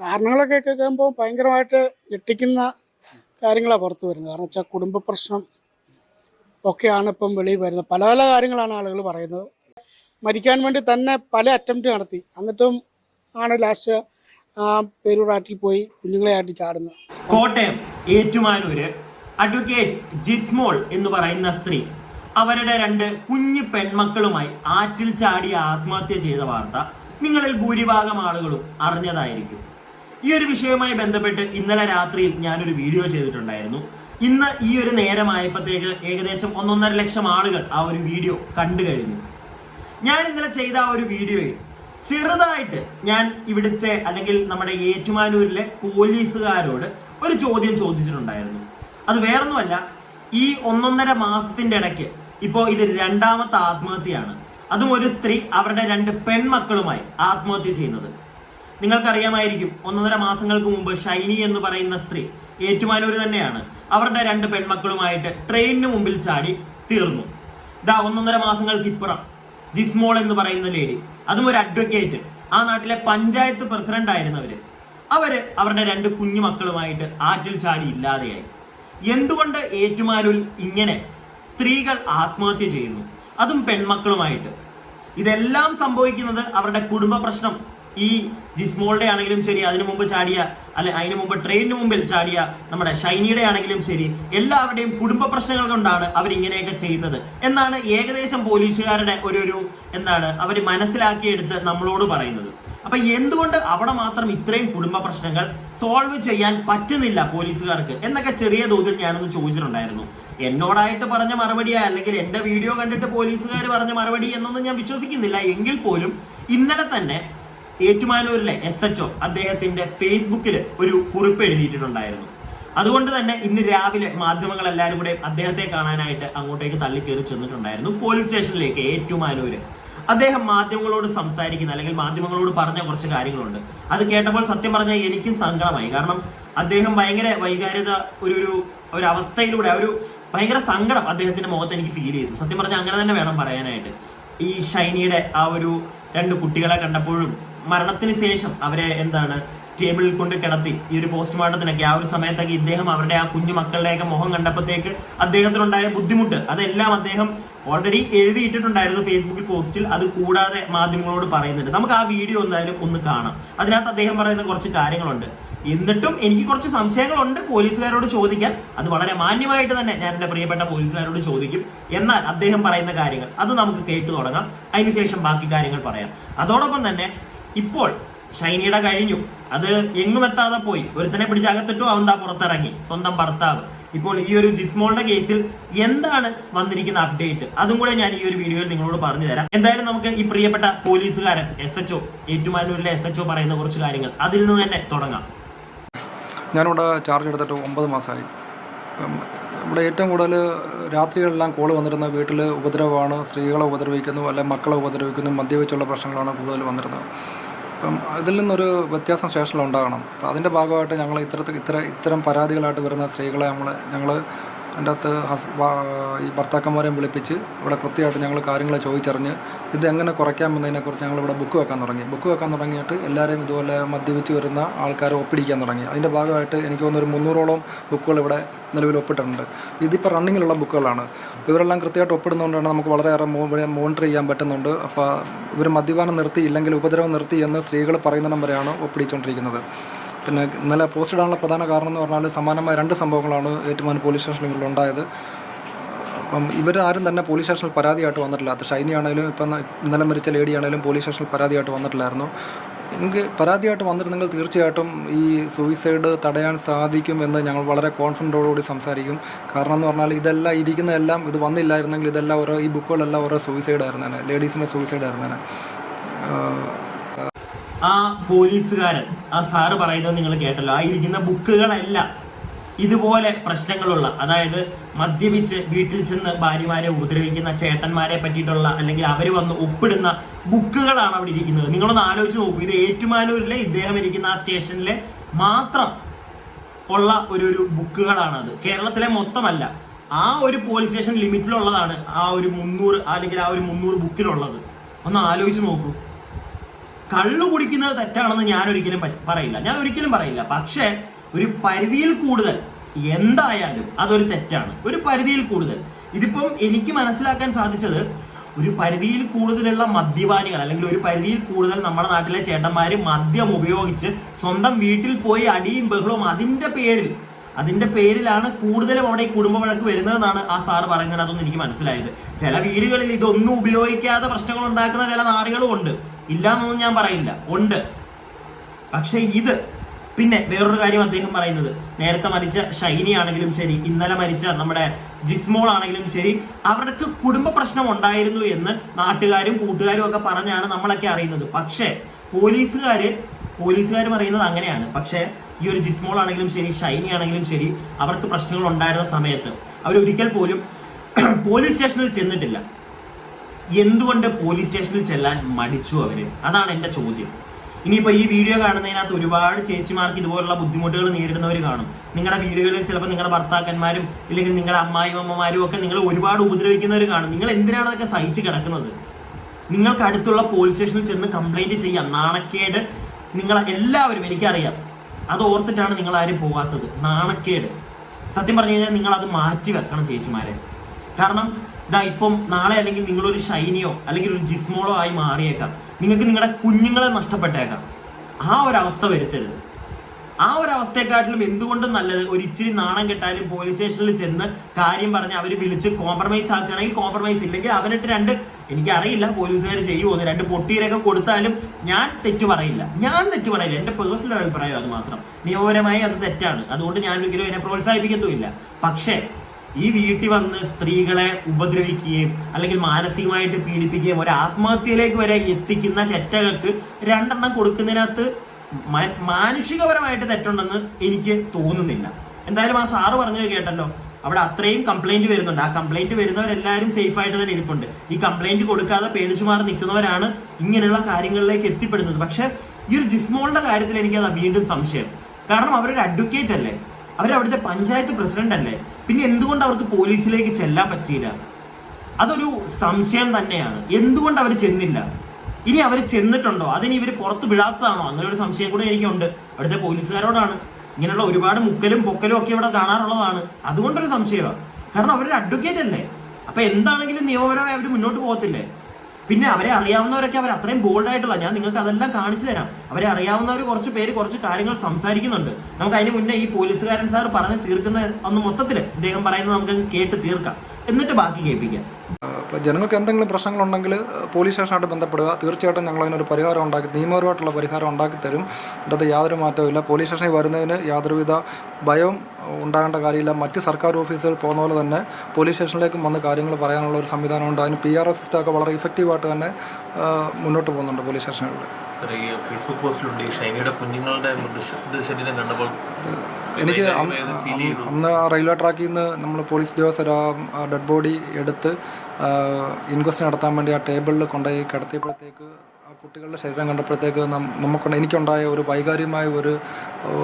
കാരണങ്ങളൊക്കെ കേൾക്കുമ്പോൾ ഭയങ്കരമായിട്ട് ഞെട്ടിക്കുന്ന കാര്യങ്ങളാണ് പുറത്തു വരുന്നത്. കാരണം വെച്ചാൽ കുടുംബ പ്രശ്നം ഒക്കെയാണ് ഇപ്പം വെളിയിൽ വരുന്നത്. പല പല കാര്യങ്ങളാണ് ആളുകൾ പറയുന്നത്. മരിക്കാൻ വേണ്ടി തന്നെ പല അറ്റംപ്റ്റ് നടത്തി. എന്നിട്ടും ആണ് ലാസ്റ്റ് ആ പേരൂരാറ്റിൽ പോയി കുഞ്ഞുങ്ങളെ ആട്ടി ചാടുന്നത്. കോട്ടയം ഏറ്റുമാനൂര് അഡ്വക്കേറ്റ് ജിസ്മോൾ എന്ന് പറയുന്ന സ്ത്രീ അവരുടെ രണ്ട് കുഞ്ഞു പെൺമക്കളുമായി ആറ്റിൽ ചാടി ആത്മഹത്യ ചെയ്ത വാർത്ത നിങ്ങളിൽ ഭൂരിഭാഗം ആളുകളും അറിഞ്ഞതായിരിക്കും. ഈ ഒരു വിഷയവുമായി ബന്ധപ്പെട്ട് ഇന്നലെ രാത്രിയിൽ ഞാനൊരു വീഡിയോ ചെയ്തിട്ടുണ്ടായിരുന്നു. ഇന്ന് ഈ ഒരു നേരമായപ്പോഴത്തേക്ക് ഏകദേശം ഒന്നൊന്നര ലക്ഷം ആളുകൾ ആ ഒരു വീഡിയോ കണ്ടു കഴിഞ്ഞു. ഞാൻ ഇന്നലെ ചെയ്ത ആ ഒരു വീഡിയോയിൽ ചെറുതായിട്ട് ഞാൻ ഇവിടുത്തെ അല്ലെങ്കിൽ നമ്മുടെ ഏറ്റുമാനൂരിലെ പോലീസുകാരോട് ഒരു ചോദ്യം ചോദിച്ചിട്ടുണ്ടായിരുന്നു. അത് വേറൊന്നുമല്ല ഈ ഒന്നൊന്നര മാസത്തിന്റെ ഇടയ്ക്ക് ഇപ്പോൾ ഇത് രണ്ടാമത്തെ ആത്മഹത്യയാണ്. അതും ഒരു സ്ത്രീ അവരുടെ രണ്ട് പെൺമക്കളുമായി ആത്മഹത്യ ചെയ്യുന്നത്. നിങ്ങൾക്കറിയാമായിരിക്കും ഒന്നര മാസങ്ങൾക്ക് മുമ്പ് ഷൈനി എന്ന് പറയുന്ന സ്ത്രീ ഏറ്റുമാനൂർ തന്നെയാണ്. അവരുടെ രണ്ട് പെൺമക്കളുമായിട്ട് ട്രെയിനിന് മുമ്പിൽ ചാടി തീർന്നു. ദാ ഒന്നൊന്നര മാസങ്ങൾക്ക് ഇപ്പുറം. ജിസ്മോൾ എന്ന് പറയുന്ന ലേഡി അതും ഒരു അഡ്വക്കേറ്റ് ആ നാട്ടിലെ പഞ്ചായത്ത് പ്രസിഡന്റ് ആയിരുന്നവര് അവർ അവരുടെ രണ്ട് കുഞ്ഞു മക്കളുമായിട്ട് ആറ്റിൽ ചാടി ഇല്ലാതെയായി. എന്തുകൊണ്ട് ഏറ്റുമാനൂരിൽ ഇങ്ങനെ സ്ത്രീകൾ ആത്മഹത്യ ചെയ്യുന്നു? അതും പെൺമക്കളുമായിട്ട്. ഇതെല്ലാം സംഭവിക്കുന്നത് അവരുടെ കുടുംബ പ്രശ്നം. ഈ ജിസ്മോളുടെ ആണെങ്കിലും ശരി അതിനു മുമ്പ് ചാടിയ അല്ലെ അതിനു മുമ്പ് ട്രെയിനിന് മുമ്പിൽ ചാടിയ നമ്മുടെ ഷൈനിയുടെ ആണെങ്കിലും ശരി എല്ലാവരുടെയും കുടുംബ പ്രശ്നങ്ങൾ കൊണ്ടാണ് അവർ ഇങ്ങനെയൊക്കെ ചെയ്യുന്നത്. എന്നാണ് ഏകദേശം പോലീസുകാരുടെ ഒരു ഒരു എന്താണ് അവർ മനസ്സിലാക്കിയെടുത്ത് നമ്മളോട് പറയുന്നത്. അപ്പൊ എന്തുകൊണ്ട് അവിടെ മാത്രം ഇത്രയും കുടുംബ പ്രശ്നങ്ങൾ സോൾവ് ചെയ്യാൻ പറ്റുന്നില്ല പോലീസുകാർക്ക്? എന്നൊക്കെ ചെറിയ തോതിൽ ഞാനൊന്ന് ചോദിച്ചിട്ടുണ്ടായിരുന്നു. എന്നോടായിട്ട് പറഞ്ഞ മറുപടിയാ അല്ലെങ്കിൽ എന്റെ വീഡിയോ കണ്ടിട്ട് പോലീസുകാർ പറഞ്ഞ മറുപടി എന്നൊന്നും ഞാൻ വിശ്വസിക്കുന്നില്ല. എങ്കിൽ പോലും ഇന്നലെ തന്നെ ഏറ്റുമാനൂരിലെ എസ് എച്ച് ഒ അദ്ദേഹത്തിന്റെ ഫേസ്ബുക്കിൽ ഒരു കുറിപ്പ് എഴുതിയിട്ടുണ്ടായിരുന്നു. അതുകൊണ്ട് തന്നെ ഇന്ന് രാവിലെ മാധ്യമങ്ങൾ എല്ലാവരും കൂടെ അദ്ദേഹത്തെ കാണാനായിട്ട് അങ്ങോട്ടേക്ക് തള്ളി കയറി ചെന്നിട്ടുണ്ടായിരുന്നു പോലീസ് സ്റ്റേഷനിലേക്ക് ഏറ്റുമാനൂര്. അദ്ദേഹം മാധ്യമങ്ങളോട് സംസാരിക്കുന്ന അല്ലെങ്കിൽ മാധ്യമങ്ങളോട് പറഞ്ഞ കുറച്ച് കാര്യങ്ങളുണ്ട്. അത് കേട്ടപ്പോൾ സത്യം പറഞ്ഞാൽ എനിക്കും സങ്കടമായി. കാരണം അദ്ദേഹം ഭയങ്കര വൈകാര്യത ഒരു ഒരു ഒരു അവസ്ഥയിലൂടെ ഒരു ഭയങ്കര സങ്കടം അദ്ദേഹത്തിന്റെ മുഖത്ത് എനിക്ക് ഫീൽ ചെയ്തു. സത്യം പറഞ്ഞാൽ അങ്ങനെ തന്നെ വേണം പറയാനായിട്ട്. ഈ ഷൈനിയുടെ ആ ഒരു രണ്ട് കുട്ടികളെ കണ്ടപ്പോഴും മരണത്തിന് ശേഷം അവരെ എന്താണ് ടേബിളിൽ കൊണ്ട് കിടത്തി ഈ ഒരു പോസ്റ്റ്മോർട്ടത്തിനൊക്കെ ആ ഒരു സമയത്തൊക്കെ ഇദ്ദേഹം അവരുടെ ആ കുഞ്ഞു മക്കളുടെയൊക്കെ മുഖം കണ്ടപ്പോഴത്തേക്ക് അദ്ദേഹത്തിനുണ്ടായ ബുദ്ധിമുട്ട്. അതെല്ലാം അദ്ദേഹം ഓൾറെഡി എഴുതിയിട്ടിട്ടുണ്ടായിരുന്നു ഫേസ്ബുക്കിൽ പോസ്റ്റിൽ അത് കൂടാതെ മാധ്യമങ്ങളോട് പറയുന്നുണ്ട്. നമുക്ക് ആ വീഡിയോ എന്തായാലും ഒന്ന് കാണാം. അതിനകത്ത് അദ്ദേഹം പറയുന്ന കുറച്ച് കാര്യങ്ങളുണ്ട്. എന്നിട്ടും എനിക്ക് കുറച്ച് സംശയങ്ങളുണ്ട് പോലീസുകാരോട് ചോദിക്കാൻ. അത് വളരെ മാന്യമായിട്ട് തന്നെ ഞാൻ എന്റെ പ്രിയപ്പെട്ട പോലീസുകാരോട് ചോദിക്കും. എന്നാൽ അദ്ദേഹം പറയുന്ന കാര്യങ്ങൾ അത് നമുക്ക് കേട്ടു തുടങ്ങാം. അതിനുശേഷം ബാക്കി കാര്യങ്ങൾ പറയാം. അതോടൊപ്പം തന്നെ ഇപ്പോൾ ഷൈനിയുടെ കഴിഞ്ഞു. അത് എങ്ങും എത്താതെ പോയി. ഒരുത്തനെ പിടിച്ച് അകത്തിട്ടു അവൻ താ പുറത്തിറങ്ങി. സ്വന്തം ഭർത്താവ്. ഇപ്പോൾ ഈ ഒരു ജിസ്മോളുടെ കേസിൽ എന്താണ് വന്നിരിക്കുന്ന അപ്ഡേറ്റ്? അതും കൂടെ ഞാൻ ഈ ഒരു വീഡിയോയിൽ നിങ്ങളോട് പറഞ്ഞു തരാം. എന്തായാലും നമുക്ക് ഈ പ്രിയപ്പെട്ട പോലീസുകാരൻ എസ് എച്ച് ഏറ്റുമാനൂരിലെ എസ് എച്ച് പറയുന്ന കുറച്ച് കാര്യങ്ങൾ അതിൽ നിന്ന് തന്നെ തുടങ്ങാം. ഞാനിവിടെ ചാർജ് എടുത്തിട്ട് ഒമ്പത് മാസമായി. ഇവിടെ ഏറ്റവും കൂടുതൽ രാത്രികളെല്ലാം കോൾ വന്നിരുന്നത് വീട്ടിൽ ഉപദ്രവമാണ്. സ്ത്രീകളെ ഉപദ്രവിക്കുന്നു അല്ലെങ്കിൽ മക്കളെ ഉപദ്രവിക്കുന്നു മദ്യവെച്ചുള്ള പ്രശ്നങ്ങളാണ് കൂടുതൽ വന്നിരുന്നത്. അപ്പം അതിൽ നിന്നൊരു വ്യത്യാസം സ്റ്റേഷനിൽ ഉണ്ടാകണം. അപ്പം അതിന്റെ ഭാഗമായിട്ട് ഞങ്ങൾ ഇത്തരത്തിൽ ഇത്ര ഇത്തരം പരാതികളായിട്ട് വരുന്ന സ്ത്രീകളെ നമ്മൾ ഞങ്ങൾ അതിന്റെ അകത്ത് ഹസ് ഈ ഭർത്താക്കന്മാരെയും വിളിപ്പിച്ച് ഇവിടെ കൃത്യമായിട്ട് ഞങ്ങൾ കാര്യങ്ങൾ ചോദിച്ചറിഞ്ഞ് ഇത് എങ്ങനെ കുറയ്ക്കാമെന്നതിനെക്കുറിച്ച് ഞങ്ങൾ ഇവിടെ ബുക്ക് വെക്കാൻ തുടങ്ങി. ബുക്ക് വെക്കാൻ തുടങ്ങിയിട്ട് എല്ലാവരെയും ഇതുപോലെ മദ്യപിച്ച് വരുന്ന ആൾക്കാരെ ഒപ്പിടിക്കാൻ തുടങ്ങി. അതിന്റെ ഭാഗമായിട്ട് എനിക്ക് തോന്നുന്നു ഒരു മുന്നൂറോളം ബുക്കുകൾ ഇവിടെ നിലവിൽ ഒപ്പിട്ടിട്ടുണ്ട്. ഇതിപ്പോൾ റണ്ണിങ്ങിലുള്ള ബുക്കുകളാണ്. അപ്പോൾ ഇവരെല്ലാം കൃത്യമായിട്ട് ഒപ്പിടുന്നതുകൊണ്ടാണ് നമുക്ക് വളരെയേറെ മോണിറ്റർ ചെയ്യാൻ പറ്റുന്നുണ്ട്. അപ്പോൾ ഇവർ മദ്യപാനം നിർത്തി ഇല്ലെങ്കിൽ ഉപദ്രവം നിർത്തി എന്ന് സ്ത്രീകൾ പറയുന്നിടം വരെയാണ് ഒപ്പിടിച്ചുകൊണ്ടിരിക്കുന്നത്. പിന്നെ ഇന്നലെ പോസ്റ്റ് ഇടാനുള്ള പ്രധാന കാരണം എന്ന് പറഞ്ഞാൽ സമാനമായ രണ്ട് സംഭവങ്ങളാണ് ഏറ്റുമാനൂർ പോലീസ് സ്റ്റേഷനിൽ ഉണ്ടായത്. അപ്പം ഇവരാരും തന്നെ പോലീസ് സ്റ്റേഷനിൽ പരാതിയായിട്ട് വന്നിട്ടില്ല. അത് ഷൈനി ആണെങ്കിലും ഇപ്പം ഇന്നലെ മരിച്ച ലേഡി ആണെങ്കിലും പോലീസ് സ്റ്റേഷനിൽ പരാതിയായിട്ട് വന്നിട്ടില്ലായിരുന്നു. എനിക്ക് പരാതിയായിട്ട് വന്നിരുന്നെങ്കിൽ തീർച്ചയായിട്ടും ഈ സൂയിസൈഡ് തടയാൻ സാധിക്കും എന്ന് ഞങ്ങൾ വളരെ കോൺഫിഡന്റോടുകൂടി സംസാരിക്കും. കാരണം എന്ന് പറഞ്ഞാൽ ഇതെല്ലാം ഇരിക്കുന്നതെല്ലാം ഇത് വന്നില്ലായിരുന്നെങ്കിൽ ഇതെല്ലാം ഓരോ ഈ ബുക്കുകളെല്ലാം ഓരോ സൂയിസൈഡ് ആയിരുന്നേനെ. ലേഡീസിന്റെ സൂയിസൈഡ് ആയിരുന്നേനെ. ആ പോലീസുകാരൻ ആ സാറ് പറയുന്നത് നിങ്ങൾ കേട്ടല്ലോ. ആ ഇരിക്കുന്ന ബുക്കുകളല്ല ഇതുപോലെ പ്രശ്നങ്ങളുള്ള അതായത് മദ്യപിച്ച് വീട്ടിൽ ചെന്ന് ഭാര്യമാരെ ഉപദ്രവിക്കുന്ന ചേട്ടന്മാരെ പറ്റിയിട്ടുള്ള അല്ലെങ്കിൽ അവർ വന്ന് ഒപ്പിടുന്ന ബുക്കുകളാണ് അവിടെ ഇരിക്കുന്നത്. നിങ്ങളൊന്ന് ആലോചിച്ച് നോക്കൂ. ഇത് ഏറ്റുമാനൂരിലെ ഇദ്ദേഹം ഇരിക്കുന്ന ആ സ്റ്റേഷനിലെ മാത്രം ഉള്ള ഒരു ഒരു ബുക്കുകളാണ് അത് കേരളത്തിലെ മൊത്തമല്ല. ആ ഒരു പോലീസ് സ്റ്റേഷൻ ലിമിറ്റിലുള്ളതാണ് ആ ഒരു മുന്നൂറ് അല്ലെങ്കിൽ ആ ഒരു മുന്നൂറ് ബുക്കിലുള്ളത്. ഒന്ന് ആലോചിച്ച് നോക്കൂ. കള്ളു കുടിക്കുന്നത് തെറ്റാണെന്ന് ഞാൻ ഒരിക്കലും പറയില്ല. ഞാൻ ഒരിക്കലും പറയില്ല. പക്ഷേ ഒരു പരിധിയിൽ കൂടുതൽ എന്തായാലും അതൊരു തെറ്റാണ്. ഒരു പരിധിയിൽ കൂടുതൽ. ഇതിപ്പം എനിക്ക് മനസ്സിലാക്കാൻ സാധിച്ചത് ഒരു പരിധിയിൽ കൂടുതലുള്ള മദ്യപാനികൾ അല്ലെങ്കിൽ ഒരു പരിധിയിൽ കൂടുതൽ നമ്മുടെ നാട്ടിലെ ചേട്ടന്മാർ മദ്യം ഉപയോഗിച്ച് സ്വന്തം വീട്ടിൽ പോയി അടിയും ബഹളവും അതിന്റെ പേരിൽ അതിന്റെ പേരിലാണ് കൂടുതലും അവിടെ ഈ കുടുംബ വഴക്ക് വരുന്നതെന്നാണ് ആ സാറ് അതൊന്നും എനിക്ക് മനസ്സിലായത്. ചില വീടുകളിൽ ഇതൊന്നും ഉപയോഗിക്കാതെ പ്രശ്നങ്ങൾ ഉണ്ടാക്കുന്ന ചില നാറികളും ഉണ്ട്. ഇല്ല എന്നൊന്നും ഞാൻ പറയില്ല. ഉണ്ട്. പക്ഷേ ഇത്. പിന്നെ വേറൊരു കാര്യം അദ്ദേഹം പറയുന്നത്. നേരത്തെ മരിച്ച ഷൈനി ആണെങ്കിലും ശരി ഇന്നലെ മരിച്ച നമ്മുടെ ജിസ്മോൾ ആണെങ്കിലും ശരി അവർക്ക് കുടുംബ പ്രശ്നം ഉണ്ടായിരുന്നു എന്ന് നാട്ടുകാരും കൂട്ടുകാരും ഒക്കെ പറഞ്ഞാണ് നമ്മളൊക്കെ അറിയുന്നത്. പക്ഷേ പോലീസുകാര് പോലീസുകാർ പറയുന്നത് അങ്ങനെയാണ്. പക്ഷേ ഈ ഒരു ജിസ്മോൾ ആണെങ്കിലും ശരി ഷൈനി ആണെങ്കിലും ശരി അവർക്ക് പ്രശ്നങ്ങൾ ഉണ്ടായിരുന്ന സമയത്ത് അവരൊരിക്കൽ പോലും പോലീസ് സ്റ്റേഷനിൽ ചെന്നിട്ടില്ല. എന്തുകൊണ്ട് പോലീസ് സ്റ്റേഷനിൽ ചെല്ലാൻ മടിച്ചു അവർ? അതാണ് എന്റെ ചോദ്യം. ഇനിയിപ്പോൾ ഈ വീഡിയോ കാണുന്നതിനകത്ത് ഒരുപാട് ചേച്ചിമാർക്ക് ഇതുപോലുള്ള ബുദ്ധിമുട്ടുകൾ നേരിടുന്നവർ കാണും. നിങ്ങളുടെ വീടുകളിൽ ചിലപ്പോൾ നിങ്ങളുടെ ഭർത്താക്കന്മാരും ഇല്ലെങ്കിൽ നിങ്ങളുടെ അമ്മായും അമ്മമാരും ഒക്കെ നിങ്ങൾ ഒരുപാട് ഉപദ്രവിക്കുന്നവർ കാണും. നിങ്ങൾ എന്തിനാണ് അതൊക്കെ സഹിച്ച് കിടക്കുന്നത്? നിങ്ങൾക്ക് അടുത്തുള്ള പോലീസ് സ്റ്റേഷനിൽ ചെന്ന് കംപ്ലൈന്റ് ചെയ്യാം. നാണക്കേട് നിങ്ങൾ എല്ലാവരും എനിക്കറിയാം. അത് ഓർത്തിട്ടാണ് നിങ്ങൾ ആരും പോകാത്തത് നാണക്കേട്. സത്യം പറഞ്ഞു കഴിഞ്ഞാൽ നിങ്ങൾ അത് മാറ്റി വെക്കണം ചേച്ചിമാരെ. കാരണം ഇതാ ഇപ്പം നാളെ അല്ലെങ്കിൽ നിങ്ങളൊരു ഷൈനിയോ അല്ലെങ്കിൽ ഒരു ജിസ്മോളോ ആയി മാറിയേക്കാം. നിങ്ങൾക്ക് നിങ്ങളുടെ കുഞ്ഞുങ്ങളെ നഷ്ടപ്പെട്ടേക്കാം. ആ ഒരു അവസ്ഥ വരുത്തരുത്. ആ ഒരു അവസ്ഥയെക്കാട്ടിലും എന്തുകൊണ്ടും നല്ലത് ഒരു ഇച്ചിരി നാണം കെട്ടാലും പോലീസ് സ്റ്റേഷനിൽ ചെന്ന് കാര്യം പറഞ്ഞ് അവർ വിളിച്ച് കോംപ്രമൈസ് ആക്കുകയാണെങ്കിൽ കോംപ്രമൈസ് ഇല്ലെങ്കിൽ അവനിട്ട് രണ്ട് എനിക്കറിയില്ല പോലീസുകാർ ചെയ്യുമോ രണ്ട് പൊട്ടിയിലൊക്കെ കൊടുത്താലും ഞാൻ തെറ്റു പറയില്ല. ഞാൻ തെറ്റു പറയില്ല. എന്റെ പേഴ്സണൽ അഭിപ്രായം അത് മാത്രം. നിയമപരമായി അത് തെറ്റാണ്. അതുകൊണ്ട് ഞാൻ ഒരിക്കലും എന്നെ പ്രോത്സാഹിപ്പിക്കത്തുമില്ല. പക്ഷേ ഈ വീട്ടിൽ വന്ന് സ്ത്രീകളെ ഉപദ്രവിക്കുകയും അല്ലെങ്കിൽ മാനസികമായിട്ട് പീഡിപ്പിക്കുകയും ഒരു ആത്മഹത്യയിലേക്ക് വരെ എത്തിക്കുന്ന ചെറ്റകൾക്ക് രണ്ടെണ്ണം കൊടുക്കുന്നതിനകത്ത് മാനുഷികപരമായിട്ട് തെറ്റുണ്ടെന്ന് എനിക്ക് തോന്നുന്നില്ല. എന്തായാലും ആ സാറ് പറഞ്ഞത് കേട്ടല്ലോ. അവിടെ അത്രയും കംപ്ലൈന്റ് വരുന്നുണ്ട്. ആ കംപ്ലൈന്റ് വരുന്നവരെല്ലാവരും സേഫ് ആയിട്ട് തന്നെ ഇരിപ്പുണ്ട്. ഈ കംപ്ലൈന്റ് കൊടുക്കാതെ പേടിച്ചു മാറി നിൽക്കുന്നവരാണ് ഇങ്ങനെയുള്ള കാര്യങ്ങളിലേക്ക് എത്തിപ്പെടുന്നത്. പക്ഷെ ഈ ഒരു ജിസ്മോളുടെ കാര്യത്തിൽ എനിക്കത് വീണ്ടും സംശയം. കാരണം അവരൊരു അഡ്വക്കേറ്റ് അല്ലേ? അവരവിടുത്തെ പഞ്ചായത്ത് പ്രസിഡന്റ് അല്ലേ? പിന്നെ എന്തുകൊണ്ട് അവർക്ക് പോലീസിലേക്ക് ചെല്ലാൻ പറ്റിയില്ല? അതൊരു സംശയം തന്നെയാണ്. എന്തുകൊണ്ട് അവർ ചെന്നില്ല? ഇനി അവർ ചെന്നിട്ടുണ്ടോ? അതിന് ഇവർ പുറത്ത് വിടാത്തതാണോ? അങ്ങനെ ഒരു സംശയം കൂടെ എനിക്കുണ്ട്. അവിടുത്തെ പോലീസുകാരോടാണ്. ഇങ്ങനെയുള്ള ഒരുപാട് മുക്കലും പൊക്കലും ഒക്കെ ഇവിടെ കാണാറുള്ളതാണ്. അതുകൊണ്ടൊരു സംശയമാണ് കാരണം അവരൊരു അഡ്വക്കേറ്റ് അല്ലേ? അപ്പൊ എന്താണെങ്കിലും നിയമപരമായി അവർ മുന്നോട്ട് പോകത്തില്ലേ? പിന്നെ അവരെ അറിയാവുന്നവരൊക്കെ അവർ അത്രയും ബോൾഡ് ആയിട്ടുള്ള ഞാൻ നിങ്ങൾക്ക് അതെല്ലാം കാണിച്ചു തരാം. അവരെ അറിയാവുന്നവർ കുറച്ച് പേര് കുറച്ച് കാര്യങ്ങൾ സംസാരിക്കുന്നുണ്ട്. നമുക്ക് അതിന് മുന്നേ ഈ പോലീസുകാരൻ സാർ പറഞ്ഞ് തീർക്കുന്ന ഒന്ന് മൊത്തത്തിൽ അദ്ദേഹം പറയുന്നത് നമുക്ക് കേട്ട് തീർക്കാം. എന്നിട്ട് ബാക്കി കേൾപ്പിക്കാം. അപ്പോൾ ജനങ്ങൾക്ക് എന്തെങ്കിലും പ്രശ്നങ്ങളുണ്ടെങ്കിൽ പോലീസ് സ്റ്റേഷനായിട്ട് ബന്ധപ്പെടുക. തീർച്ചയായിട്ടും ഞങ്ങൾ അതിനൊരു പരിഹാരം ഉണ്ടാക്കി നിയമപരമായിട്ടുള്ള പരിഹാരം ഉണ്ടാക്കി തരും. ഇതിനകത്ത് യാതൊരു മാറ്റവും ഇല്ല. പോലീസ് സ്റ്റേഷനിൽ വരുന്നതിന് യാതൊരുവിധ ഭയവും ഉണ്ടാകേണ്ട കാര്യമില്ല. മറ്റ് സർക്കാർ ഓഫീസുകൾ പോകുന്ന പോലെ തന്നെ പോലീസ് സ്റ്റേഷനിലേക്കും വന്ന് കാര്യങ്ങൾ പറയാനുള്ള ഒരു സംവിധാനമുണ്ട്. അതിന് പി ആർ എസ് സിസ്റ്റമൊക്കെ വളരെ ഇഫക്റ്റീവായിട്ട് തന്നെ മുന്നോട്ട് പോകുന്നുണ്ട് പോലീസ് സ്റ്റേഷനുകളിൽ. സാറേ, ഈ ഫേസ്ബുക്ക് പോസ്റ്റിലുണ്ട് ഈ ഷൈനിയുടെ കുഞ്ഞുങ്ങളുടെ മൃതശ- മൃതശരീരം കണ്ടപ്പോൾ എനിക്ക് അന്ന് റെയിൽവേ ട്രാക്കിൽ നിന്ന് നമ്മൾ പോലീസ് ഉദ്യോഗസ്ഥർ ആ ഡെഡ് ബോഡി എടുത്ത് ഇൻക്വസ്റ്റ് നടത്താൻ വേണ്ടി ആ ടേബിളിൽ കൊണ്ടുപോയി കിടത്തിയപ്പോഴത്തേക്ക് ആ കുട്ടികളുടെ ശരീരം കണ്ടപ്പോഴത്തേക്ക് നമുക്കുണ്ട് എനിക്കുണ്ടായ ഒരു വൈകാരികമായ ഒരു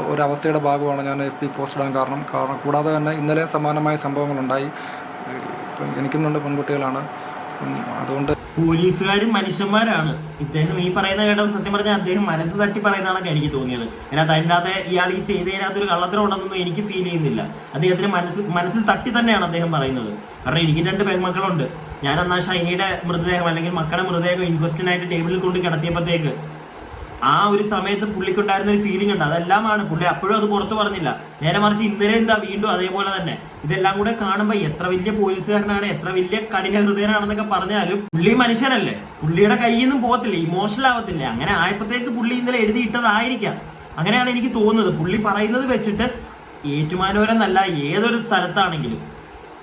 ഒരു അവസ്ഥയുടെ ഭാഗമാണ് ഞാൻ എഫ് പി പോസ്റ്റ് ഇടാൻ കാരണം. കാരണം കൂടാതെ തന്നെ ഇന്നലെ സമാനമായ സംഭവങ്ങളുണ്ടായി. ഇപ്പം എനിക്കും രണ്ട് പെൺകുട്ടികളാണ്. അതുകൊണ്ട് പോലീസുകാരും മനുഷ്യന്മാരാണ്. ഇദ്ദേഹം ഈ പറയുന്ന കേട്ടപ്പോൾ സത്യം പറഞ്ഞാൽ അദ്ദേഹം മനസ്സ് തട്ടി പറയുന്നതാണൊക്കെ എനിക്ക് തോന്നിയത്. അതിനകത്ത് അകത്ത് ഇയാൾ ഈ ചെയ്തതിനകത്ത് ഒരു കള്ളത്തരം ഉണ്ടെന്നൊന്നും എനിക്ക് ഫീൽ ചെയ്യുന്നില്ല. അദ്ദേഹത്തിന് മനസ്സ് മനസ്സിൽ തട്ടി തന്നെയാണ് അദ്ദേഹം പറയുന്നത്. കാരണം എനിക്ക് രണ്ട് പെൺമക്കളുണ്ട്. ഞാൻ അന്നാ ഷൈനിയുടെ മൃതദേഹം അല്ലെങ്കിൽ മക്കളുടെ മൃതദേഹം ഇൻക്വസ്റ്റിനായിട്ട് ടേബിളിൽ കൊണ്ട് കിടത്തിയപ്പോഴത്തേക്ക് ആ ഒരു സമയത്ത് പുള്ളിക്കുണ്ടായിരുന്ന ഒരു ഫീലിംഗ് ഉണ്ട്. അതെല്ലാമാണ്. പുള്ളി അപ്പോഴും അത് പുറത്ത് പറഞ്ഞില്ല. നേരെ മറിച്ച് ഇന്നലെ എന്താ വീണ്ടും അതേപോലെ തന്നെ. ഇതെല്ലാം കൂടെ കാണുമ്പോൾ എത്ര വലിയ പോലീസുകാരനാണ് എത്ര വലിയ കഠിന ഹൃദയനാണെന്നൊക്കെ പറഞ്ഞാലും പുള്ളി മനുഷ്യനല്ലേ. പുള്ളിയുടെ കയ്യിൽ നിന്നും പോകത്തില്ല ഇമോഷണൽ ആവത്തില്ല. അങ്ങനെ ആയപ്പോഴത്തേക്ക് പുള്ളി ഇന്നലെ എഴുതിയിട്ടതായിരിക്കാം അങ്ങനെയാണ് എനിക്ക് തോന്നുന്നത്. പുള്ളി പറയുന്നത് വെച്ചിട്ട് ഏറ്റുമാനൂരെന്നല്ല ഏതൊരു സ്ഥലത്താണെങ്കിലും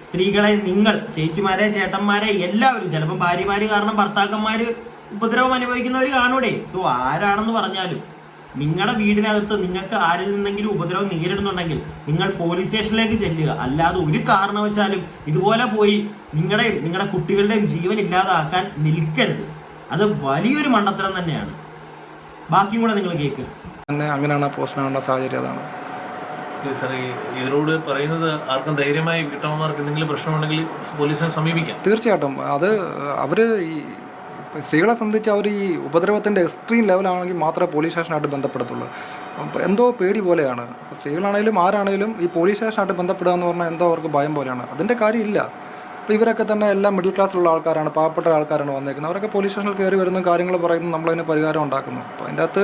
സ്ത്രീകളെ നിങ്ങൾ ചേച്ചിമാരെ ചേട്ടന്മാരെ എല്ലാവരും ചിലപ്പോൾ ഭാര്യമാര് കാരണം ഭർത്താക്കന്മാര് ഉപദ്രവം അനുഭവിക്കുന്നവർ കാണൂടെ? സോ ആരാണെന്ന് പറഞ്ഞാലും നിങ്ങളുടെ വീടിനകത്ത് നിങ്ങൾക്ക് ആരിൽ നിന്നെങ്കിലും ഉപദ്രവം നേരിടുന്നുണ്ടെങ്കിൽ നിങ്ങൾ പോലീസ് സ്റ്റേഷനിലേക്ക് ചെല്ലുക. അല്ലാതെ ഒരു കാരണവശാലും ഇതുപോലെ പോയി നിങ്ങളുടെയും നിങ്ങളുടെ കുട്ടികളുടെയും ജീവൻ ഇല്ലാതാക്കാൻ നിൽക്കരുത്. അത് വലിയൊരു മണ്ടത്തരം തന്നെയാണ്. ബാക്കിയും കൂടെ നിങ്ങൾ കേൾക്ക് തന്നെ അങ്ങനെയാണ് ആ പോസ്റ്റിനുള്ള സാഹചര്യം അതാണ്. ഇതിനോട് പറയുന്നത് ആർക്കും ധൈര്യമായി വീട്ടമ്മമാർക്ക് എന്തെങ്കിലും പ്രശ്നമുണ്ടെങ്കിൽ പോലീസിനെ സമീപിക്കാം. തീർച്ചയായിട്ടും. അത് അവർ ഈ സ്ത്രീകളെ സംബന്ധിച്ച് അവർ ഈ ഉപദ്രവത്തിന്റെ എക്സ്ട്രീം ലെവലാണെങ്കിൽ മാത്രമേ പോലീസ് സ്റ്റേഷനായിട്ട് ബന്ധപ്പെടത്തുള്ളൂ. എന്തോ പേടി പോലെയാണ്. സ്ത്രീകളാണെങ്കിലും ആരാണെങ്കിലും ഈ പോലീസ് സ്റ്റേഷനായിട്ട് ബന്ധപ്പെടുക എന്ന് പറഞ്ഞാൽ എന്തോ അവർക്ക് ഭയം പോലെയാണ്. അതിന്റെ കാര്യമില്ല. അപ്പോൾ ഇവരൊക്കെ തന്നെ എല്ലാം മിഡിൽ ക്ലാസ്സിലുള്ള ആൾക്കാരാണ് പാവപ്പെട്ട ആൾക്കാരാണ് വന്നേക്കുന്നത്. അവരൊക്കെ പോലീസ് സ്റ്റേഷനിൽ കയറി വരുന്ന കാര്യങ്ങൾ പറയുന്നു നമ്മളതിന് പരിഹാരം ഉണ്ടാക്കുന്നു. അപ്പോൾ അതിന്റെ അകത്ത്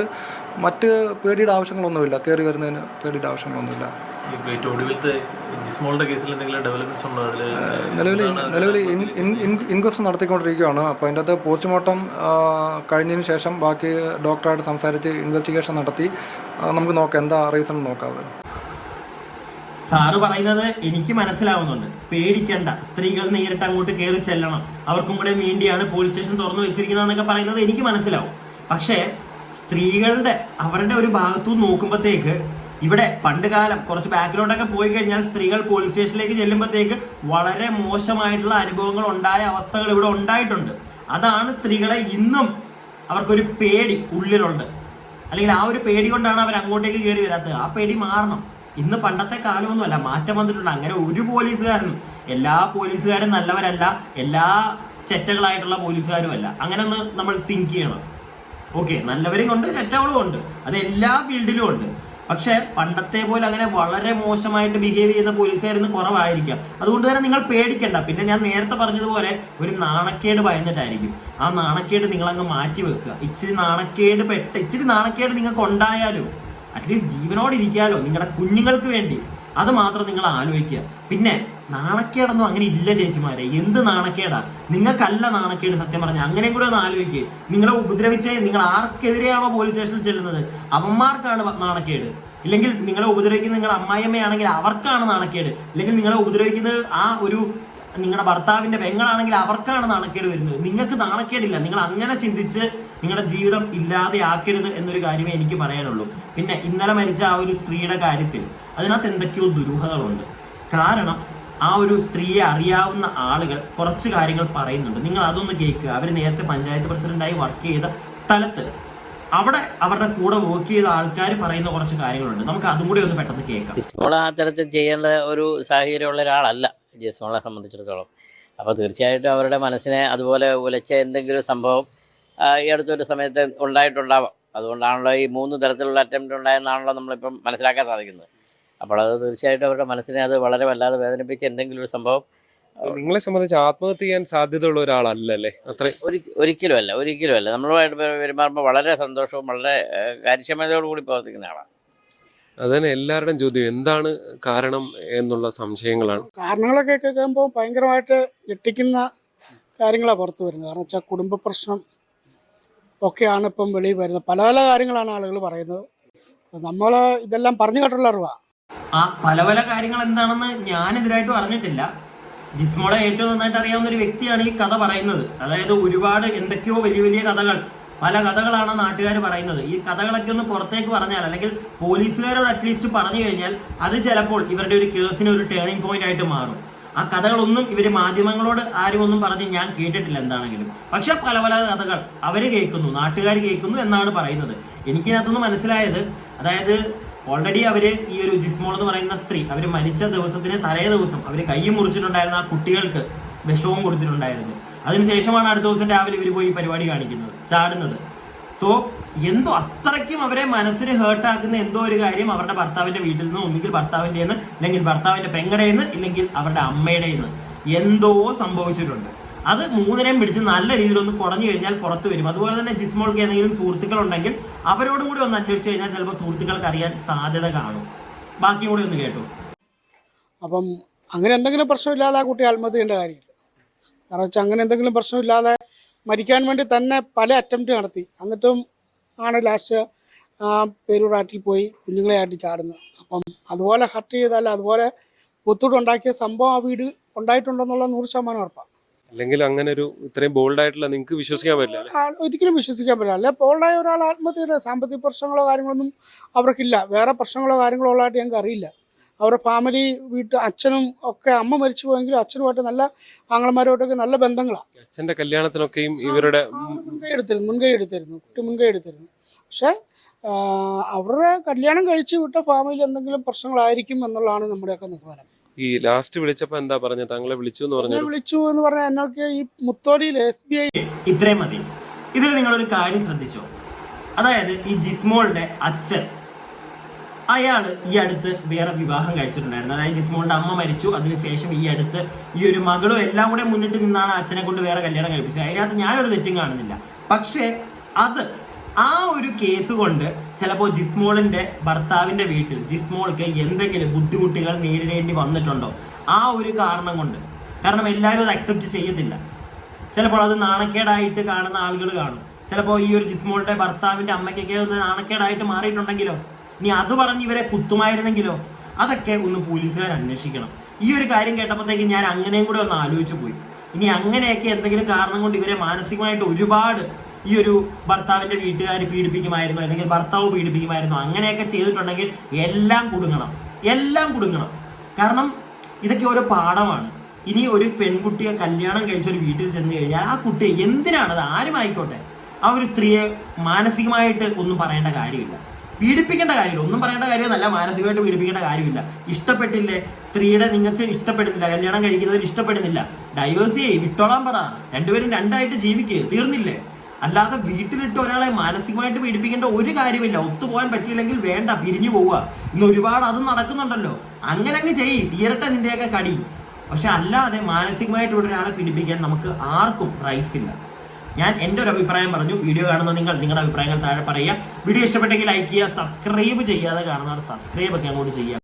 മറ്റ് പേടിയുടെ ആവശ്യങ്ങളൊന്നുമില്ല. കയറി വരുന്നതിന് പേടിയുടെ ആവശ്യങ്ങളൊന്നുമില്ല. നിലവിൽ നിലവിൽ ഇൻക്വസ്റ്റ് നടത്തിക്കൊണ്ടിരിക്കുകയാണ്. അപ്പോൾ അതിന്റെ അകത്ത് പോസ്റ്റ്മോർട്ടം കഴിഞ്ഞതിന് ശേഷം ബാക്കി ഡോക്ടറായിട്ട് സംസാരിച്ച് ഇൻവെസ്റ്റിഗേഷൻ നടത്തി. നമുക്ക് നോക്കാം. എന്താ റീസൺ നോക്കാം സാറ് പറയുന്നത് എനിക്ക് മനസ്സിലാവുന്നുണ്ട്. പേടിക്കണ്ട. സ്ത്രീകൾ നേരിട്ട് അങ്ങോട്ട് കയറി ചെല്ലണം. അവർക്കും കൂടെ വേണ്ടിയാണ് പോലീസ് സ്റ്റേഷൻ തുറന്നു വെച്ചിരിക്കുന്നതെന്നൊക്കെ പറയുന്നത് എനിക്ക് മനസ്സിലാവും. പക്ഷേ സ്ത്രീകളുടെ അവരുടെ ഒരു ഭാഗത്തു നോക്കുമ്പോഴത്തേക്ക് ഇവിടെ പണ്ട് കാലം കുറച്ച് ബാക്കിലോട്ടൊക്കെ പോയി കഴിഞ്ഞാൽ സ്ത്രീകൾ പോലീസ് സ്റ്റേഷനിലേക്ക് ചെല്ലുമ്പോഴത്തേക്ക് വളരെ മോശമായിട്ടുള്ള അനുഭവങ്ങൾ ഉണ്ടായ അവസ്ഥകൾ ഇവിടെ ഉണ്ടായിട്ടുണ്ട്. അതാണ് സ്ത്രീകളെ ഇന്നും അവർക്കൊരു പേടി ഉള്ളിലുണ്ട്. അല്ലെങ്കിൽ ആ ഒരു പേടി കൊണ്ടാണ് അവർ അങ്ങോട്ടേക്ക് കയറി വരാത്തത്. ആ പേടി മാറണം. ഇന്ന് പണ്ടത്തെ കാലമൊന്നുമല്ല. മാറ്റം വന്നിട്ടുണ്ട്. അങ്ങനെ ഒരു പോലീസുകാരനും എല്ലാ പോലീസുകാരും നല്ലവരല്ല എല്ലാ ചെറ്റകളായിട്ടുള്ള പോലീസുകാരും അല്ല അങ്ങനെ ഒന്ന് നമ്മൾ തിങ്ക് ചെയ്യണം. ഓക്കെ നല്ലവരും ഉണ്ട് തെറ്റവളും ഉണ്ട്. അത് എല്ലാ ഫീൽഡിലും ഉണ്ട്. പക്ഷേ പണ്ടത്തെ പോലെ അങ്ങനെ വളരെ മോശമായിട്ട് ബിഹേവ് ചെയ്യുന്ന പോലീസുകാരിന്ന് കുറവായിരിക്കാം. അതുകൊണ്ട് തന്നെ നിങ്ങൾ പേടിക്കണ്ട. പിന്നെ ഞാൻ നേരത്തെ പറഞ്ഞതുപോലെ ഒരു നാണക്കേട് ഭയന്നിട്ടായിരിക്കും. ആ നാണക്കേട് നിങ്ങൾ അങ്ങ് മാറ്റി വെക്കുക. ഇച്ചിരി നാണക്കേട് പെട്ട ഇച്ചിരി നാണക്കേട് നിങ്ങൾക്ക് ഉണ്ടായാലും അറ്റ്ലീസ്റ്റ് ജീവനോടിരിക്കാലോ നിങ്ങളുടെ കുഞ്ഞുങ്ങൾക്ക് വേണ്ടി. അത് മാത്രം നിങ്ങൾ ആലോചിക്കുക. പിന്നെ നാണക്കേടൊന്നും അങ്ങനെ ഇല്ല ചേച്ചിമാരെ. എന്ത് നാണക്കേടാ? നിങ്ങൾക്കല്ല നാണക്കേട് സത്യം പറഞ്ഞ. അങ്ങനെയും കൂടെ ഒന്ന് ആലോചിക്കുക നിങ്ങളെ ഉപദ്രവിച്ച നിങ്ങൾ ആർക്കെതിരെയാണോ പോലീസ് സ്റ്റേഷനിൽ ചെല്ലുന്നത്? അവന്മാർക്കാണ് നാണക്കേട്. ഇല്ലെങ്കിൽ നിങ്ങളെ ഉപദ്രവിക്കുന്ന നിങ്ങളുടെ അമ്മായിയമ്മയാണെങ്കിൽ അവർക്കാണ് നാണക്കേട്. ഇല്ലെങ്കിൽ നിങ്ങളെ ഉപദ്രവിക്കുന്നത് ആ ഒരു നിങ്ങളുടെ ഭർത്താവിന്റെ പെങ്ങളാണെങ്കിൽ അവർക്കാണ് നാണക്കേട് വരുന്നത്. നിങ്ങൾക്ക് നാണക്കേടില്ല. നിങ്ങൾ അങ്ങനെ ചിന്തിച്ച് നിങ്ങളുടെ ജീവിതം ഇല്ലാതെ ആക്കരുത് എന്നൊരു കാര്യമേ എനിക്ക് പറയാനുള്ളൂ. പിന്നെ ഇന്നലെ മരിച്ച ആ ഒരു സ്ത്രീയുടെ കാര്യത്തിൽ അതിനകത്ത് എന്തൊക്കെയോ ദുരൂഹതകളുണ്ട്. കാരണം ആ ഒരു സ്ത്രീയെ അറിയാവുന്ന ആളുകൾ കുറച്ച് കാര്യങ്ങൾ പറയുന്നുണ്ട്. നിങ്ങൾ അതൊന്ന് കേൾക്കുക. അവർ നേരത്തെ പഞ്ചായത്ത് പ്രസിഡന്റായി വർക്ക് ചെയ്ത സ്ഥലത്ത് അവിടെ അവരുടെ കൂടെ വർക്ക് ചെയ്ത ആൾക്കാർ പറയുന്ന കുറച്ച് കാര്യങ്ങളുണ്ട്. നമുക്ക് അതും കൂടി ഒന്ന് പെട്ടെന്ന് കേൾക്കാം. ജിസ്മോൾ ആ തരത്തിൽ ചെയ്യേണ്ട ഒരു സാഹചര്യമുള്ള ഒരാളല്ല ജിസ്മോളെ സംബന്ധിച്ചിടത്തോളം. അപ്പോൾ തീർച്ചയായിട്ടും അവരുടെ മനസ്സിനെ അതുപോലെ ഉലച്ച എന്തെങ്കിലും സംഭവം ഈ അടുത്തൊരു സമയത്ത് ഉണ്ടായിട്ടുണ്ടാവാം. അതുകൊണ്ടാണല്ലോ ഈ മൂന്ന് തരത്തിലുള്ള അറ്റംപ്റ്റ് ഉണ്ടായെന്നാണല്ലോ നമ്മളിപ്പം മനസ്സിലാക്കാൻ സാധിക്കുന്നത്. അപ്പോൾ അത് തീർച്ചയായിട്ടും അവരുടെ മനസ്സിനെ അത് വളരെ വല്ലാതെ വേദനിപ്പിച്ച എന്തെങ്കിലും ഒരു സംഭവം നിങ്ങളെ സംബന്ധിച്ച് ആത്മഹത്യ ചെയ്യാൻ സാധ്യതയുള്ള ഒരാളല്ലേ അത്ര. ഒരി ഒരിക്കലും അല്ല ഒരിക്കലും അല്ല നമ്മളുമായിട്ട് പെരുമാറുമ്പോൾ വളരെ സന്തോഷവും വളരെ ഏഹ്, കാര്യക്ഷമതയോടു കൂടി പ്രവർത്തിക്കുന്ന ആളാണ്. അതന്നെ എല്ലാവരുടെയും ചോദ്യം എന്താണ് കാരണം എന്നുള്ള സംശയങ്ങളാണ്. കാരണങ്ങളൊക്കെ കേൾക്കുമ്പോൾ ഭയങ്കരമായിട്ട് ഞെട്ടിക്കുന്ന കാര്യങ്ങളാണ് പുറത്തു വരുന്നത്. കാരണം വെച്ചാൽ കുടുംബ പ്രശ്നം ഒക്കെയാണ് ഇപ്പം വെളിയിൽ വരുന്നത്. പല പല കാര്യങ്ങളാണ് ആളുകൾ പറയുന്നത്. നമ്മൾ ഇതെല്ലാം പറഞ്ഞു കേട്ടുള്ള അറിവാണ് ആ പല പല കാര്യങ്ങൾ എന്താണെന്ന് ഞാൻ ഇതിനായിട്ടും അറിഞ്ഞിട്ടില്ല. ജിസ്മോളെ ഏറ്റവും നന്നായിട്ട് അറിയാവുന്ന ഒരു വ്യക്തിയാണ് ഈ കഥ പറയുന്നത്. അതായത് ഒരുപാട് എന്തൊക്കെയോ വലിയ വലിയ കഥകൾ പല കഥകളാണ് നാട്ടുകാർ പറയുന്നത്. ഈ കഥകളൊക്കെ ഒന്ന് പുറത്തേക്ക് പറഞ്ഞാൽ അല്ലെങ്കിൽ പോലീസുകാരോട് അറ്റ്ലീസ്റ്റ് പറഞ്ഞു കഴിഞ്ഞാൽ അത് ചിലപ്പോൾ ഇവരുടെ ഒരു കേസിന് ഒരു ടേണിംഗ് പോയിന്റ് ആയിട്ട് മാറും. ആ കഥകളൊന്നും ഇവർ മാധ്യമങ്ങളോട് ആരും ഒന്നും പറഞ്ഞ് ഞാൻ കേട്ടിട്ടില്ല എന്താണെങ്കിലും. പക്ഷെ പല പല കഥകൾ അവർ കേൾക്കുന്നു നാട്ടുകാർ കേൾക്കുന്നു എന്നാണ് പറയുന്നത്. എനിക്കിനകത്തുനിന്ന് മനസ്സിലായത്. അതായത് ഓൾറെഡി അവർ ഈ ഒരു ജിസ്മോൾ എന്ന് പറയുന്ന സ്ത്രീ അവർ മരിച്ച ദിവസത്തിന് തലേ ദിവസം അവർ കൈയും മുറിച്ചിട്ടുണ്ടായിരുന്ന ആ കുട്ടികൾക്ക് വിഷവും കൊടുത്തിട്ടുണ്ടായിരുന്നു. അതിനുശേഷമാണ് അടുത്ത ദിവസം രാവിലെ ഇവർ പോയി പരിപാടി കാണിക്കുന്നത് ചാടുന്നത്. സോ എന്തോ അത്രയ്ക്കും അവരെ മനസ്സിന് ഹേർട്ടാക്കുന്ന എന്തോ ഒരു കാര്യം അവരുടെ ഭർത്താവിന്റെ വീട്ടിൽ നിന്ന് ഒന്നുകിൽ ഭർത്താവിന്റെ നിന്ന് അല്ലെങ്കിൽ ഭർത്താവിന്റെ പെങ്ങടയിൽ നിന്ന് ഇല്ലെങ്കിൽ അവരുടെ അമ്മയുടെ നിന്ന് എന്തോ സംഭവിച്ചിട്ടുണ്ട്. അത് മൂന്നിനെയും പിടിച്ച് നല്ല രീതിയിൽ ഒന്ന് കുറഞ്ഞു കഴിഞ്ഞാൽ പുറത്തു വരും. അതുപോലെ തന്നെ ജിസ്മോൾക്ക് ഏതെങ്കിലും സുഹൃത്തുക്കൾ ഉണ്ടെങ്കിൽ അവരോടും കൂടി ഒന്ന് അന്വേഷിച്ച് കഴിഞ്ഞാൽ ചിലപ്പോൾ സുഹൃത്തുക്കൾക്ക് അറിയാൻ സാധ്യത കാണും. ബാക്കിയും കൂടി ഒന്ന് കേട്ടു. അപ്പം അങ്ങനെ എന്തെങ്കിലും പ്രശ്നമില്ലാതെ ആ കുട്ടി ആത്മഹത്യ ചെയ്യേണ്ട കാര്യമില്ല. കാരണം വെച്ചാൽ അങ്ങനെ എന്തെങ്കിലും പ്രശ്നമില്ലാതെ മരിക്കാൻ വേണ്ടി തന്നെ പല അറ്റംപ്റ്റ് നടത്തി. എന്നിട്ടും ആണ് ലാസ്റ്റ് പേരൂരാറ്റിൽ പോയി കുഞ്ഞുങ്ങളെ ആട്ടി ചാടുന്നത്. അപ്പം അതുപോലെ ഹർട്ട് ചെയ്താൽ അതുപോലെ പുത്തൂടുണ്ടാക്കിയ സംഭവം ആ വീട് ഉണ്ടായിട്ടുണ്ടെന്നുള്ള നൂറ് ശതമാനം ഉറപ്പാണ് അല്ലെങ്കിൽ അങ്ങനെ ഒരു ഇത്രയും ബോൾഡ് ആയിട്ടുള്ള നിങ്ങൾക്ക് വിശ്വസിക്കാൻ പറ്റില്ല അല്ലേ? ആ, ഒരിക്കലും വിശ്വസിക്കാൻ പറ്റില്ല. അല്ലെ? ബോൾഡായ ഒരാൾ ആത്മഹത്യയുടെ സാമ്പത്തിക പ്രശ്നങ്ങളോ കാര്യങ്ങളൊന്നും അവർക്കില്ല. വേറെ പ്രശ്നങ്ങളോ കാര്യങ്ങളോ ഉള്ളതായിട്ട് ഞങ്ങൾക്ക് അറിയില്ല. അവരുടെ ഫാമിലി വീട്ട് അച്ഛനും ഒക്കെ അമ്മ മരിച്ചു പോയെങ്കിലും അച്ഛനുമായിട്ട് നല്ല ആങ്ങളമാരുമായിട്ടൊക്കെ നല്ല ബന്ധങ്ങളാണ് അച്ഛന്റെ കല്യാണത്തിനൊക്കെയും ഇവരുടെ മുൻകൈ എടുത്തിരുന്നു മുൻകൈ എടുത്തിരുന്നു കുട്ടി മുൻകൈ എടുത്തിരുന്നു. പക്ഷേ ആ, അവരുടെ കല്യാണം കഴിച്ചു വിട്ട ഫാമിലി എന്തെങ്കിലും പ്രശ്നങ്ങളായിരിക്കും എന്നുള്ളതാണ് നമ്മുടെയൊക്കെ നിഗമനം. ഈ ലാസ്റ്റ് വിളിച്ചപ്പോ എന്താ പറഞ്ഞത്? താങ്കളെ വിളിച്ചു എന്ന് പറഞ്ഞു വിളിച്ചു എന്ന് പറഞ്ഞാൽ എന്നൊക്കെ ഈ മുത്തോടിയിൽ എസ് ബി ഐ ഇത്രയും മതി. ഇതിൽ നിങ്ങളൊരു കാര്യം ശ്രദ്ധിച്ചോ. അതായത് ഈ ജിസ്മോളുടെ അച്ഛൻ. അയാൾ ഈ അടുത്ത് വേറെ വിവാഹം കഴിച്ചിട്ടുണ്ടായിരുന്നു. അതായത് ജിസ്മോളുടെ അമ്മ മരിച്ചു. അതിനുശേഷം ഈ അടുത്ത് ഈ ഒരു മകളും എല്ലാം കൂടെ മുന്നിട്ട് നിന്നാണ് അച്ഛനെ കൊണ്ട് വേറെ കല്യാണം കഴിപ്പിച്ചത്. അതിനകത്ത് ഞാനൊരു തെറ്റും കാണുന്നില്ല. പക്ഷേ അത് ആ ഒരു കേസ് കൊണ്ട് ചിലപ്പോൾ ജിസ്മോളിന്റെ ഭർത്താവിന്റെ വീട്ടിൽ ജിസ്മോൾക്ക് എന്തെങ്കിലും ബുദ്ധിമുട്ടുകൾ നേരിടേണ്ടി വന്നിട്ടുണ്ടോ? ആ ഒരു കാരണം കൊണ്ട്. കാരണം എല്ലാവരും അത് അക്സെപ്റ്റ് ചെയ്യത്തില്ല. ചിലപ്പോൾ അത് നാണക്കേടായിട്ട് കാണുന്ന ആളുകൾ കാണും. ചിലപ്പോൾ ഈ ഒരു ജിസ്മോളുടെ ഭർത്താവിന്റെ അമ്മയ്ക്കൊക്കെ ഒന്ന് നാണക്കേടായിട്ട് മാറിയിട്ടുണ്ടെങ്കിലോ? ഇനി അത് പറഞ്ഞ് ഇവരെ കുത്തുമായിരുന്നെങ്കിലോ? അതൊക്കെ ഒന്ന് പോലീസുകാർ അന്വേഷിക്കണം. ഈ ഒരു കാര്യം കേട്ടപ്പോഴത്തേക്ക് ഞാൻ അങ്ങനെയും കൂടെ ഒന്ന് ആലോചിച്ചു പോയി. ഇനി അങ്ങനെയൊക്കെ എന്തെങ്കിലും കാരണം കൊണ്ട് ഇവരെ മാനസികമായിട്ട് ഒരുപാട് ഈ ഒരു ഭർത്താവിന്റെ വീട്ടുകാർ പീഡിപ്പിക്കുമായിരുന്നു അല്ലെങ്കിൽ ഭർത്താവ് പീഡിപ്പിക്കുമായിരുന്നു അങ്ങനെയൊക്കെ ചെയ്തിട്ടുണ്ടെങ്കിൽ എല്ലാം കുടുങ്ങണം. എല്ലാം കുടുങ്ങണം. കാരണം ഇതൊക്കെ ഒരു പാഠമാണ്. ഇനി ഒരു പെൺകുട്ടിയെ കല്യാണം കഴിച്ച ഒരു വീട്ടിൽ ചെന്ന് കഴിഞ്ഞാൽ ആ കുട്ടിയെ എന്തിനാണത്? ആരും ആയിക്കോട്ടെ ആ ഒരു സ്ത്രീയെ മാനസികമായിട്ട് ഒന്നും പറയേണ്ട കാര്യമില്ല. പീഡിപ്പിക്കേണ്ട കാര്യമില്ല. ഒന്നും പറയേണ്ട കാര്യമൊന്നല്ല മാനസികമായിട്ട് പീഡിപ്പിക്കേണ്ട കാര്യമില്ല. ഇഷ്ടപ്പെട്ടില്ലേ? സ്ത്രീയുടെ നിങ്ങൾക്ക് ഇഷ്ടപ്പെടുന്നില്ല. കല്യാണം കഴിക്കുന്നതിന് ഇഷ്ടപ്പെടുന്നില്ല. ഡൈവേഴ്സ് ചെയ്യ്. വിട്ടോളാൻ പറ. രണ്ടുപേരും രണ്ടായിട്ട് ജീവിക്കുക തീർന്നില്ലേ? അല്ലാതെ വീട്ടിലിട്ട് ഒരാളെ മാനസികമായിട്ട് പീഡിപ്പിക്കേണ്ട ഒരു കാര്യമില്ല. ഒത്തുപോകാൻ പറ്റിയില്ലെങ്കിൽ വേണ്ട പിരിഞ്ഞു പോവുക. ഇന്ന് ഒരുപാട് അത് നടക്കുന്നുണ്ടല്ലോ. അങ്ങനെ അങ്ങ് ചെയ്യ് തീരട്ടെ നിന്റെയൊക്കെ കടി. പക്ഷെ അല്ലാതെ മാനസികമായിട്ട് ഇവിടെ ഒരാളെ പീഡിപ്പിക്കാൻ നമുക്ക് ആർക്കും റൈറ്റ്സ് ഇല്ല. ഞാൻ എന്റെ ഒരു അഭിപ്രായം പറഞ്ഞു. വീഡിയോ കാണുന്ന നിങ്ങൾ നിങ്ങളുടെ അഭിപ്രായങ്ങൾ താഴെ പറയുക. വീഡിയോ ഇഷ്ടപ്പെട്ടെങ്കിൽ ലൈക്ക് ചെയ്യുക സബ്സ്ക്രൈബ് ചെയ്യാതെ കാണുന്നവർ സബ്സ്ക്രൈബ് ഒക്കെ അങ്ങോട്ട് ചെയ്യുക.